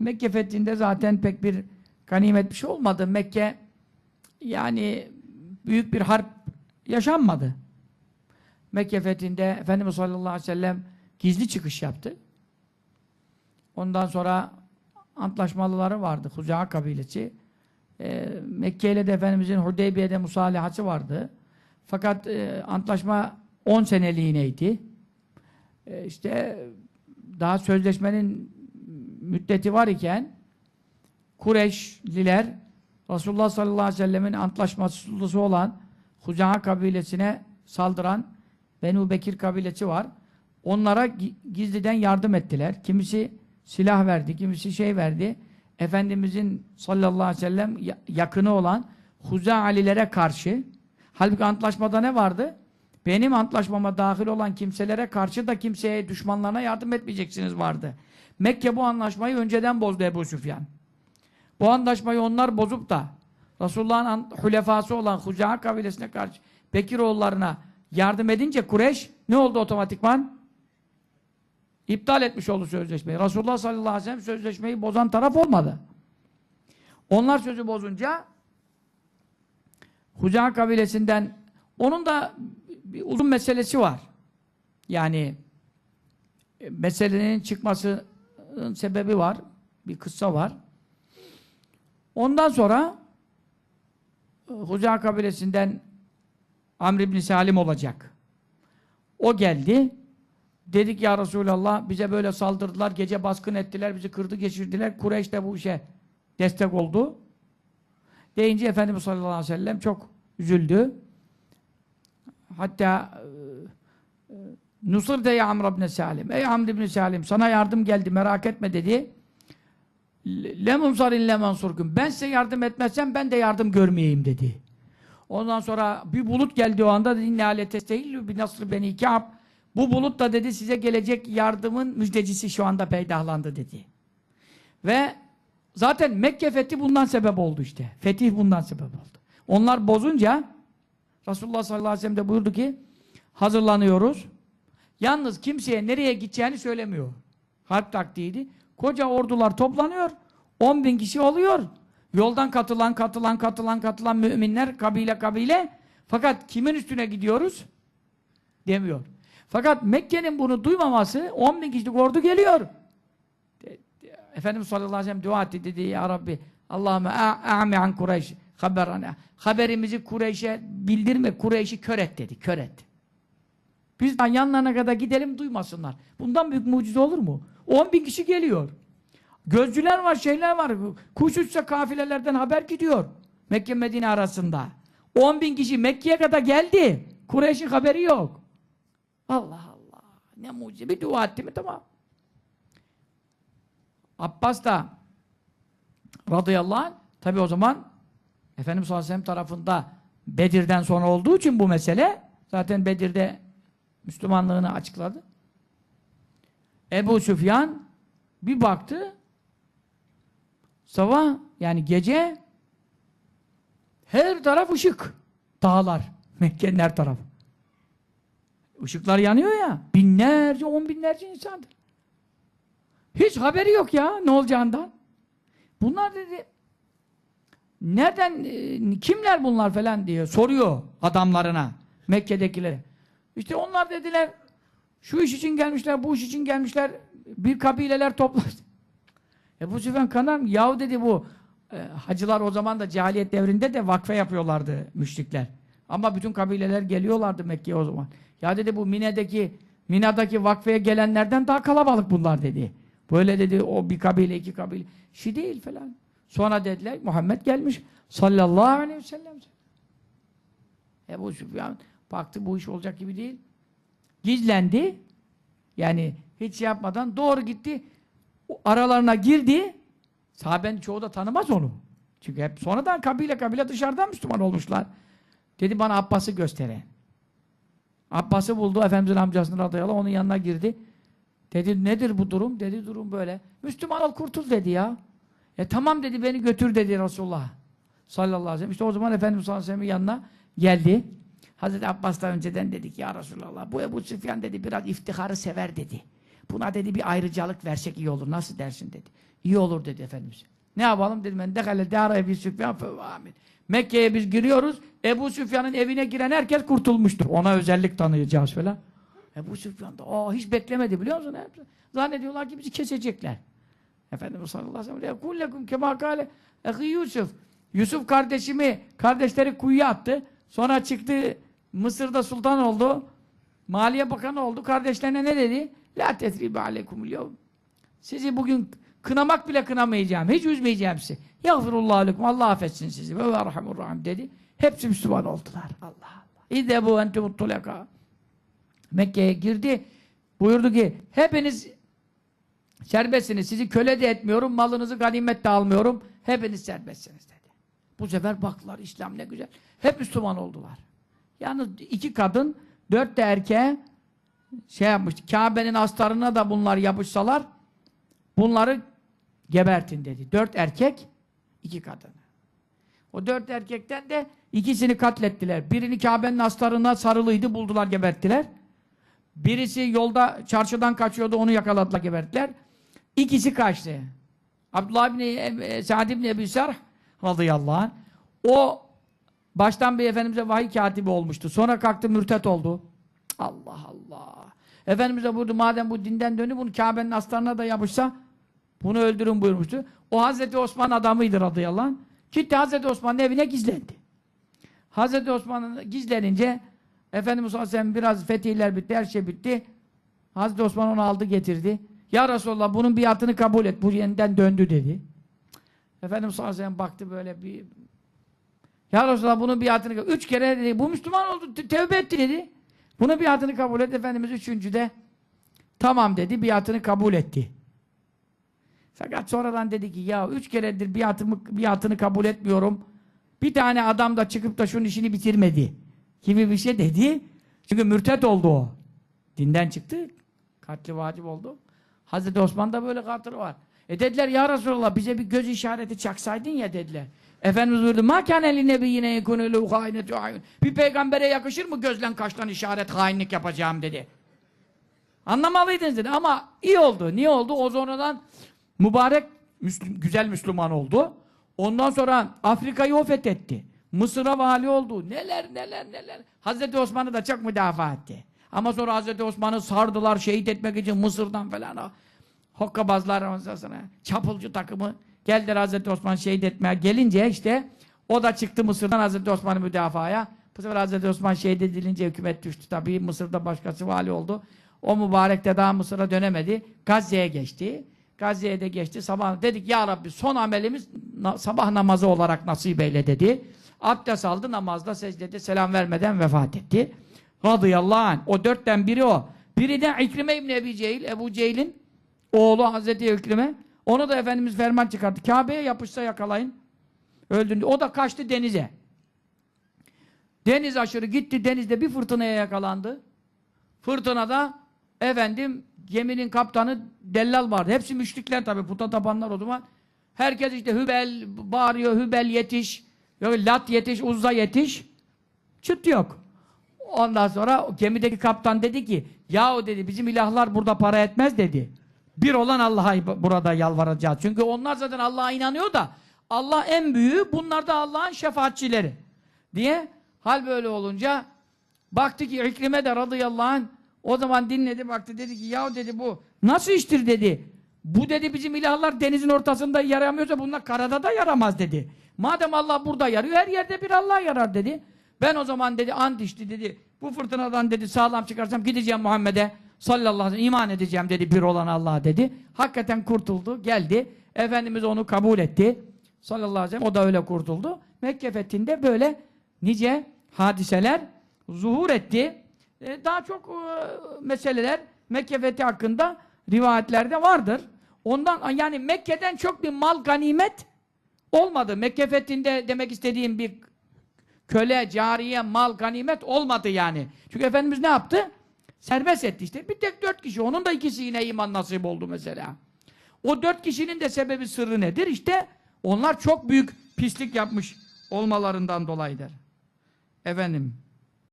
Mekke fethinde zaten pek bir ganimet bir şey olmadı. Mekke yani büyük bir harp yaşanmadı. Mekke fethinde Efendimiz sallallahu aleyhi ve sellem gizli çıkış yaptı. Ondan sonra antlaşmalıları vardı. Huza'a kabilesi. Ee, Mekke ile de Efendimizin Hudeybiye'de musalihası vardı. Fakat e, antlaşma 10 seneliğineydi. E, işte daha sözleşmenin müddeti var iken Kureyşliler Resulullah sallallahu aleyhi ve sellemin antlaşması olan Huza'a kabilesine saldıran Benu Bekir kabilesi var. Onlara gi- gizliden yardım ettiler. Kimisi silah verdi, kimisi şey verdi. Efendimizin sallallahu aleyhi ve sellem ya- yakını olan Huza'alilere karşı halbuki antlaşmada ne vardı? Benim antlaşmama dahil olan kimselere karşı da kimseye, düşmanlarına yardım etmeyeceksiniz vardı. Mekke bu anlaşmayı önceden bozdu Ebu Süfyan. Bu anlaşmayı onlar bozup da Resulullah'ın hulefası olan Huza'a kabilesine karşı Bekiroğullarına yardım edince Kureyş ne oldu otomatikman? İptal etmiş oldu sözleşmeyi. Resulullah sallallahu aleyhi ve sellem sözleşmeyi bozan taraf olmadı. Onlar sözü bozunca Huza'a kabilesinden onun da bir uzun meselesi var. Yani e, meselenin çıkmasının sebebi var. Bir kıssa var. Ondan sonra e, Huza'a kabilesinden Amr ibn Salim olacak. O geldi. Dedik ya Resulallah bize böyle saldırdılar, gece baskın ettiler, bizi kırdı geçirdiler. Kureyş de bu işe destek oldu. Deyince Efendimiz sallallahu aleyhi ve sellem çok üzüldü. Hatta e, e, Nusır de ya Amr ibn Salim. Ey Amr ibn Salim sana yardım geldi merak etme dedi. Lemun sarin leman surkum. Ben size yardım etmezsem ben de yardım görmeyeyim dedi. Ondan sonra bir bulut geldi o anda dedi inne ale testehillu bi nasr beni Ka'b. Bu bulut da dedi size gelecek yardımın müjdecisi şu anda peydahlandı dedi. Ve zaten Mekke fethi bundan sebep oldu işte. Fetih bundan sebep oldu. Onlar bozunca Resulullah sallallahu aleyhi ve sellem de buyurdu ki hazırlanıyoruz. Yalnız kimseye nereye gideceğini söylemiyor. Harp taktiğiydi. Koca ordular toplanıyor. 10 bin kişi oluyor. Yoldan katılan, katılan, katılan, katılan müminler kabile kabile. Fakat kimin üstüne gidiyoruz? Demiyor. Fakat Mekke'nin bunu duymaması 10 bin kişilik ordu geliyor. Efendimiz sallallahu aleyhi ve sellem dua etti dedi ya Rabbi Allahümme a'mi an Kureyş haberana. Haberimizi Kureyş'e bildirme. Kureyş'i kör et dedi. Kör et. Biz yanlarına kadar gidelim duymasınlar. Bundan büyük mucize olur mu? 10 bin kişi geliyor. Gözcüler var, şeyler var. Kuş uçsa kafilelerden haber gidiyor. Mekke Medine arasında. 10 bin kişi Mekke'ye kadar geldi. Kureyş'in haberi yok. Allah Allah. Ne mucize. Bir dua etti mi tamam. Abbas da radıyallahu anh tabi o zaman Efendimiz sallallahu aleyhi ve sellem tarafında Bedir'den sonra olduğu için bu mesele zaten Bedir'de Müslümanlığını açıkladı. Ebu Süfyan bir baktı sabah yani gece her taraf ışık. Dağlar. Mekke'nin her tarafı. Işıklar yanıyor ya. Binlerce, on binlerce insandır. Hiç haberi yok ya ne olacağından. Bunlar dedi nereden, e, kimler bunlar falan diye soruyor adamlarına, Mekke'dekilere. İşte onlar dediler şu iş için gelmişler, bu iş için gelmişler, bir kabileler toplaştı. Ebu Süfyan kanam, yahu dedi bu e, hacılar o zaman da cahiliyet devrinde de vakfe yapıyorlardı müşrikler. Ama bütün kabileler geliyorlardı Mekke'ye o zaman. Ya dedi bu Mine'deki Mina'daki vakfeye gelenlerden daha kalabalık bunlar dedi. Böyle dedi o bir kabile iki kabile. Şi değil falan. Sonra dediler Muhammed gelmiş sallallahu aleyhi ve sellem. Ebu Süfyan baktı bu iş olacak gibi değil. Gizlendi. Yani hiç yapmadan doğru gitti. Aralarına girdi. Sahabenin çoğu da tanımaz onu. Çünkü hep sonradan kabile kabile dışarıdan Müslüman olmuşlar. Dedi bana Abbas'ı gösterin. Abbas'ı buldu Efendimiz'in amcasının radıyallahu onun yanına girdi. Dedi nedir bu durum? Dedi durum böyle. Müslüman ol kurtul dedi ya. E tamam dedi beni götür dedi Resulullah. Sallallahu aleyhi ve sellem. İşte o zaman Efendimiz sallallahu aleyhi ve sellem'in yanına geldi. Hazreti Abbas da önceden dedik ya Resulallah bu Ebu Süfyan dedi biraz iftiharı sever dedi. buna dedi bir ayrıcalık versek iyi olur. Nasıl dersin dedi. İyi olur dedi Efendimiz. Ne yapalım dedim ben dekale dâra Ebu Süfyan amin. Mekke'ye biz giriyoruz. Ebu Süfyan'ın evine giren herkes kurtulmuştur. Ona özellik tanıyacağız falan. Ebu Süfyan da aa, hiç beklemedi biliyor musun? Zannediyorlar ki bizi kesecekler. Efendimiz sallallahu aleyhi ve sellem kema kâle ehi Yusuf. Yusuf kardeşimi, kardeşleri kuyuya attı. Sonra çıktı Mısır'da sultan oldu. Maliye Bakanı oldu. Kardeşlerine ne dedi? La tetribe alekumul yevm. Sizi bugün kınamak bile kınamayacağım. Hiç üzmeyeceğim sizi. Yağfirullah alekum. Allah affetsin sizi. Ve rahim dedi. Hepsi Müslüman oldular. Allah Allah. İzde bu entumut tuleka. Mekke'ye girdi. Buyurdu ki hepiniz serbestsiniz. Sizi köle de etmiyorum. Malınızı ganimet de almıyorum. Hepiniz serbestsiniz dedi. Bu sefer baktılar İslam ne güzel. Hep Müslüman oldular. Yalnız iki kadın, dört de erkeğe şey yapmıştı. Kabe'nin astarına da bunlar yapışsalar bunları gebertin dedi. Dört erkek, iki kadın. O dört erkekten de ikisini katlettiler. Birini Kabe'nin astarına sarılıydı, buldular, geberttiler. Birisi yolda, çarşıdan kaçıyordu, onu yakaladılar, geberttiler. İkisi kaçtı. Abdullah bin e, Sa'd ibn Ebi Sarh radıyallahu anh. O baştan bir Efendimiz'e vahiy katibi olmuştu. Sonra kalktı mürtet oldu. Allah Allah. Efendimiz'e buyurdu madem bu dinden dönüp bunu Kabe'nin aslanına da yapışsa bunu öldürün buyurmuştu. O Hazreti Osman adamıydı radıyallahu anh. Gitti Hazreti Osman'ın evine gizlendi. Hazreti Osman'ın gizlenince Efendimiz sallallahu aleyhi ve sellem biraz fetihler bitti, her şey bitti. Hazreti Osman onu aldı getirdi. Ya Resulallah bunun biatını kabul et. Bu yeniden döndü dedi. Efendimiz sallallahu aleyhi baktı böyle bir Ya Resulallah bunun biatını kabul Üç kere dedi. Bu Müslüman oldu. te- Tevbe etti dedi. Bunun biatını kabul et. Efendimiz üçüncüde tamam dedi. Biatını kabul etti. Fakat sonradan dedi ki ya üç keredir biatımı, biatını kabul etmiyorum. Bir tane adam da çıkıp da şunun işini bitirmedi. Gibi bir şey dedi. Çünkü mürtet oldu o. Dinden çıktı. Katli vacip oldu. Hazreti Osman'da böyle katırı var. E dediler ya Resulallah bize bir göz işareti çaksaydın ya dediler. Efendimiz buyurdu. Ma kâne li nebiyyine yekûnû lehu hâinetu a'yun. Bir peygambere yakışır mı gözlen kaştan işaret hainlik yapacağım dedi. Anlamalıydınız dedi ama iyi oldu. Niye oldu? O sonradan mübarek Müslüm, güzel Müslüman oldu. Ondan sonra Afrika'yı o fethetti. Mısır'a vali oldu. Neler neler neler. Hazreti Osman'ı da çok müdafaa etti. Ama sonra Hazreti Osman'ı sardılar şehit etmek için Mısır'dan falan. Hokkabazlar arasına çapulcu takımı geldiler Hazreti Osman şehit etmeye gelince işte o da çıktı Mısır'dan Hazreti Osman'ı müdafaya. Bu sefer Hazreti Osman şehit edilince hükümet düştü tabii. Mısır'da başkası vali oldu. O mübarek de daha Mısır'a dönemedi. Gazze'ye geçti. Gazze'ye de geçti. Sabah dedik ya Rabbi son amelimiz na- sabah namazı olarak nasip eyle dedi. Abdest aldı namazda secdede selam vermeden vefat etti. Radıyallahu anh. O dörtten biri o. Biri de İkrime İbni Ebi Cehil, Ebu Cehil'in oğlu Hazreti İkrime. Onu da Efendimiz ferman çıkarttı. Kabe'ye yapışsa yakalayın. Öldürdü. O da kaçtı denize. Deniz aşırı gitti. Denizde bir fırtınaya yakalandı. Fırtınada efendim geminin kaptanı dellal vardı. Hepsi müşrikler tabi puta tapanlar o zaman. Herkes işte Hübel bağırıyor. Hübel yetiş. Yok, Lat yetiş. Uzza yetiş. Çıt yok. Ondan sonra gemideki kaptan dedi ki yahu dedi bizim ilahlar burada para etmez dedi. Bir olan Allah'a burada yalvaracağız. Çünkü onlar zaten Allah'a inanıyor da Allah en büyüğü bunlar da Allah'ın şefaatçileri. Diye hal böyle olunca baktı ki İkrime de radıyallahu anh o zaman dinledi baktı dedi ki yahu dedi bu nasıl iştir dedi. Bu dedi bizim ilahlar denizin ortasında yaramıyorsa bunlar karada da yaramaz dedi. Madem Allah burada yarıyor her yerde bir Allah yarar dedi. Ben o zaman dedi ant içti dedi. Bu fırtınadan dedi sağlam çıkarsam gideceğim Muhammed'e sallallahu aleyhi ve sellem iman edeceğim dedi bir olan Allah'a dedi. Hakikaten kurtuldu geldi. Efendimiz onu kabul etti. Sallallahu aleyhi ve sellem o da öyle kurtuldu. Mekke fethinde böyle nice hadiseler zuhur etti. Ee, daha çok e, meseleler Mekke fethi hakkında rivayetlerde vardır. Ondan yani Mekke'den çok bir mal ganimet olmadı. Mekke fethinde demek istediğim bir köle, cariye, mal, ganimet olmadı yani. Çünkü Efendimiz ne yaptı? Serbest etti işte. Bir tek dört kişi. Onun da ikisi yine iman nasip oldu mesela. O dört kişinin de sebebi sırrı nedir? İşte onlar çok büyük pislik yapmış olmalarından dolayıdır. Efendim.